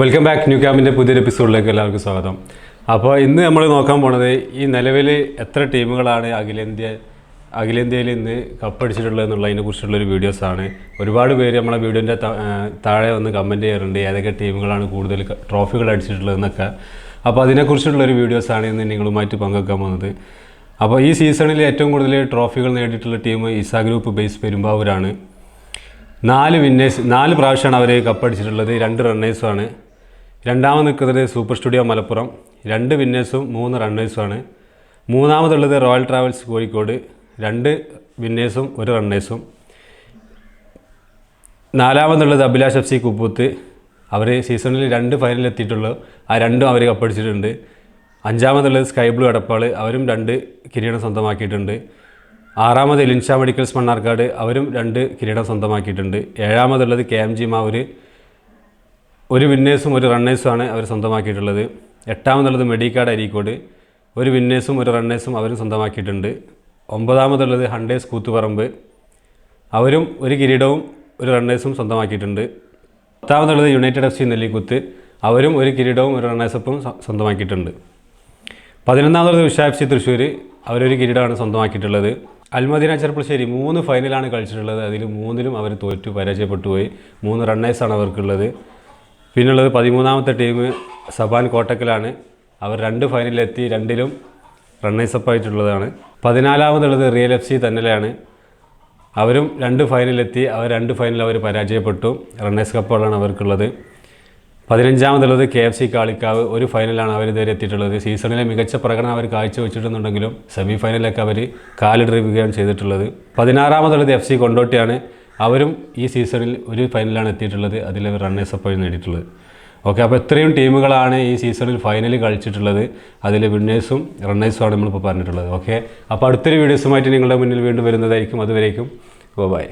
Welcome back new ക്യാമ്പിന്റെ പുതിയൊരു എപ്പിസോഡിലേക്ക് എല്ലാവർക്കും സ്വാഗതം. അപ്പോൾ ഇന്ന് നമ്മൾ നോക്കാൻ പോണത് ഈ നിലവിൽ എത്ര ടീമുകളാണ് അഖിലേന്ത്യ അഖിലേന്ത്യയിൽ ഇന്ന് കപ്പടിച്ചിട്ടുള്ളത് എന്നുള്ളതിനെ കുറിച്ചുള്ളൊരു വീഡിയോസാണ് ഒരുപാട് പേര് നമ്മളെ വീഡിയോന്റെ താഴെ വന്ന് കമന്റ് ചെയ്യാറുണ്ട് ഏതൊക്കെ ടീമുകളാണ് കൂടുതൽ ട്രോഫികൾ അടിച്ചിട്ടുള്ളതെന്നൊക്കെ അപ്പോൾ അതിനെക്കുറിച്ചുള്ളൊരു വീഡിയോസാണ് ഇന്ന് നിങ്ങളുമായിട്ട് പങ്കുവെക്കാൻ പോകുന്നത്. അപ്പോൾ ഈ സീസണിൽ ഏറ്റവും കൂടുതൽ ട്രോഫികൾ നേടിയിട്ടുള്ള ടീം ഇസാ ഗ്രൂപ്പ് ബേസ് പെരുമ്പാവൂരാണ്. നാല് വിന്നേഴ്സ് നാല് പ്രാവശ്യമാണ് അവർ കപ്പടിച്ചിട്ടുള്ളത് രണ്ട് റണ്ണേഴ്സുമാണ് രണ്ടാമത് നിൽക്കുന്നത് സൂപ്പർ സ്റ്റുഡിയോ മലപ്പുറം. രണ്ട് വിന്നേഴ്സും മൂന്ന് റണ്ണേഴ്സുമാണ്. മൂന്നാമതുള്ളത് റോയൽ ട്രാവൽസ് കോഴിക്കോട്. രണ്ട് വിന്നേഴ്സും ഒരു റണ്ണേഴ്സും. നാലാമതുള്ളത് അഭിലാഷ് എഫ് സി കുപ്പൂത്ത്. അവർ സീസണിൽ രണ്ട് ഫൈനലിൽ എത്തിയിട്ടുള്ളൂ. ആ രണ്ടും അവർ കപ്പടിച്ചിട്ടുണ്ട് അഞ്ചാമതുള്ളത് സ്കൈ ബ്ലൂ എടപ്പാൾ അവരും രണ്ട് കിരീടം സ്വന്തമാക്കിയിട്ടുണ്ട്. ആറാമത് ലിൻഷ മെഡിക്കൽസ് മണ്ണാർക്കാട്. അവരും രണ്ട് കിരീടം സ്വന്തമാക്കിയിട്ടുണ്ട്. ഏഴാമതുള്ളത് കെ എം ജി മാവൂർ ഒരു വിന്നേഴ്സും ഒരു റണ്ണേഴ്സുമാണ് അവർ സ്വന്തമാക്കിയിട്ടുള്ളത്. എട്ടാമതുള്ളത് മെഡിക്കാട് അരീക്കോട് ഒരു വിന്നേഴ്സും ഒരു റണ്ണേഴ്സും അവരും സ്വന്തമാക്കിയിട്ടുണ്ട്. ഒമ്പതാമതുള്ളത് ഹണ്ടേഴ്സ് കൂത്തുപറമ്പ്. അവരും ഒരു കിരീടവും ഒരു റണ്ണേഴ്സും സ്വന്തമാക്കിയിട്ടുണ്ട്. പത്താമതുള്ളത് യുണൈറ്റഡ് എഫ് സി നെല്ലിക്കുത്ത്. അവരും ഒരു കിരീടവും ഒരു റണ്ണേഴ്സപ്പും സ്വന്തമാക്കിയിട്ടുണ്ട്. പതിനൊന്നാമതുള്ളത് ഉഷ എഫ് സി തൃശ്ശൂർ അവരൊരു കിരീടമാണ് സ്വന്തമാക്കിയിട്ടുള്ളത്. അൽമദീന ചെറുപ്പശ്ശേരി മൂന്ന് ഫൈനലാണ് കളിച്ചിട്ടുള്ളത്. അതിൽ മൂന്നിലും അവർ തോറ്റു പരാജയപ്പെട്ടു പോയി. മൂന്ന് റണ്ണേഴ്സാണ് അവർക്കുള്ളത്. പിന്നുള്ളത് പതിമൂന്നാമത്തെ ടീം സബാൻ കോട്ടക്കലാണ്. അവർ രണ്ട് ഫൈനലിലെത്തി രണ്ടിലും റണ്ണേഴ്സപ്പായിട്ടുള്ളതാണ് പതിനാലാമതുള്ളത് റിയൽ എഫ് സി തന്നെയാണ്. അവരും രണ്ട് ഫൈനലിലെത്തി അവർ രണ്ട് ഫൈനൽ അവർ പരാജയപ്പെട്ടു. റണ്ണേഴ്സ് കപ്പുകളാണ് അവർക്കുള്ളത്. പതിനഞ്ചാമതുള്ളത് കെ എഫ് സി കാളിക്കാവ് ഒരു ഫൈനലാണ് അവർ ഇതുവരെ എത്തിയിട്ടുള്ളത്. സീസണിലെ മികച്ച പ്രകടനം അവർ കാഴ്ചവെച്ചിട്ടുണ്ടെങ്കിലും സെമി ഫൈനലൊക്കെ അവർ കാലിടറിയുകയാണ് ചെയ്തിട്ടുള്ളത്. പതിനാറാമതുള്ളത് എഫ് സി കൊണ്ടോട്ടിയാണ്. അവരും ഈ സീസണിൽ ഒരു ഫൈനലാണ് എത്തിയിട്ടുള്ളത്. അതിൽ റണ്ണേഴ്സ് അപ്പോൾ നേടിയിട്ടുള്ളത്. ഓക്കെ അപ്പോൾ ഇത്രയും ടീമുകളാണ് ഈ സീസണിൽ ഫൈനലിൽ കളിച്ചിട്ടുള്ളത്. അതിൽ വിന്നേഴ്സും റണ്ണേഴ്സുമാണ് നമ്മളിപ്പോൾ പറഞ്ഞിട്ടുള്ളത്. ഓക്കെ അപ്പോൾ അടുത്തൊരു വീഡിയോസുമായിട്ട് നിങ്ങളുടെ മുന്നിൽ വീണ്ടും വരുന്നതായിരിക്കും. അതുവരേക്കും ബൈ